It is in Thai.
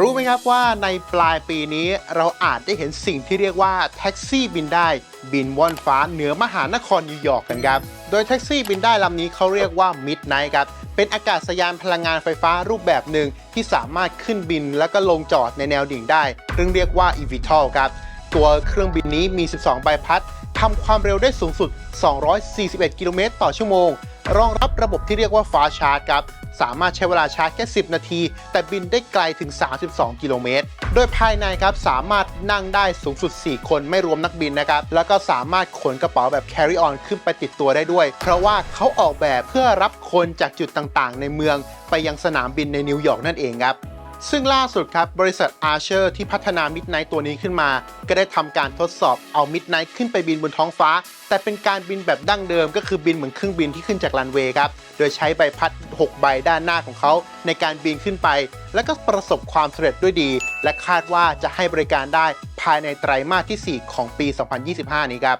รู้ไหมครับว่าในปลายปีนี้เราอาจได้เห็นสิ่งที่เรียกว่าแท็กซี่บินได้ บินว่อนฟ้าเหนือมหานครนิวยอร์กกันครับ โดยแท็กซี่บินได้ลำนี้เขาเรียกว่า Midnight ครับ เป็นอากาศยานพลังงานไฟฟ้ารูปแบบหนึ่งที่สามารถขึ้นบินแล้วก็ลงจอดในแนวดิ่งได้ซึ่งเรียกว่า eVTOL ครับ ตัวเครื่องบินนี้มี 12 ใบพัดทำความเร็วได้สูงสุด 241 กิโลเมตรต่อชั่วโมง รองรับระบบที่เรียกว่าฟ้าชาร์จครับ สามารถใช้เวลาชาร์จแค่ 10 นาที แต่บินได้ไกลถึง 32 กิโลเมตร โดยภายในครับสามารถนั่งได้สูงสุด 4 คนไม่รวมนักบินนะครับ แล้วก็สามารถขนกระเป๋าแบบ carry on ขึ้นไปติดตัวได้ด้วย เพราะว่าเขาออกแบบเพื่อรับคนจากจุดต่างๆ ในเมือง ไปยังสนามบินในนิวยอร์กนั่นเองครับ ซึ่งล่าสุดครับบริษัท Archer ที่พัฒนา Midnight ตัวนี้ขึ้นมา ก็ได้ทำการทดสอบเอา Midnight ขึ้นไปบินบนท้องฟ้า แต่เป็นการบินแบบดั้งเดิม ก็คือบินเหมือนเครื่องบินที่ขึ้นจากรันเวย์ครับ โดยใช้ใบพัด 6 ใบด้านหน้าของเขาในการบินขึ้นไป และก็ประสบความสำเร็จด้วยดี และคาดว่าจะให้บริการได้ภายในไตรมาสที่ 4 ของปี 2025 นี้ครับ